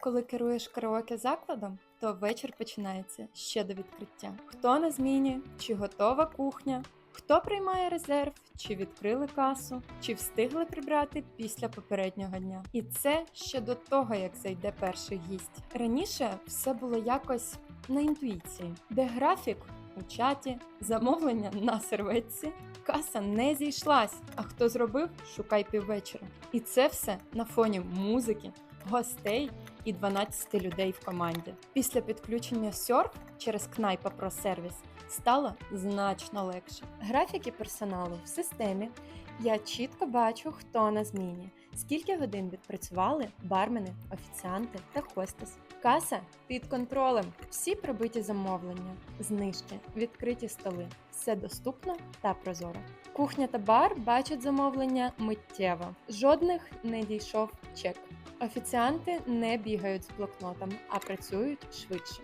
Коли керуєш караоке закладом, то вечір починається ще до відкриття. Хто на зміні, чи готова кухня, хто приймає резерв, чи відкрили касу, чи встигли прибрати після попереднього дня. І це ще до того, як зайде перший гість. Раніше все було якось на інтуїції, де графік у чаті, замовлення на серветці, каса не зійшлась. А хто зробив, шукай піввечора. І це все на фоні музики, гостей і 12 людей в команді. Після підключення Surf через Кнайпа про сервіс стало значно легше. Графіки персоналу в системі. Я чітко бачу, хто на зміні, скільки годин відпрацювали бармени, офіціанти та хостес. Каса під контролем. Всі прибиті замовлення, знижки, відкриті столи. Все доступно та прозоро. Кухня та бар бачать замовлення миттєво. Жодних не дійшов чек. Офіціанти не бігають з блокнотом, а працюють швидше.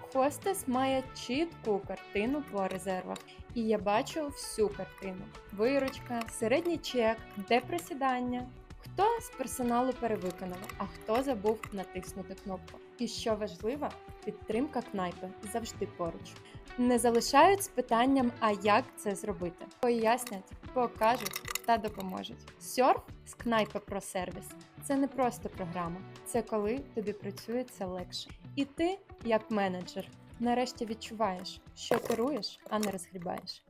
Хостес має чітку картину по резервах, і я бачу всю картину: виручка, середній чек, де присідання. Хто з персоналу перевиконав, а хто забув натиснути кнопку. І що важливо, підтримка кнайпи завжди поруч. Не залишають з питанням, а як це зробити. Пояснять, покажуть та допоможуть. Серф з кнайпи про сервіс це не просто програма, це коли тобі працюється легше. І ти, як менеджер, нарешті відчуваєш, що керуєш, а не розгрібаєш.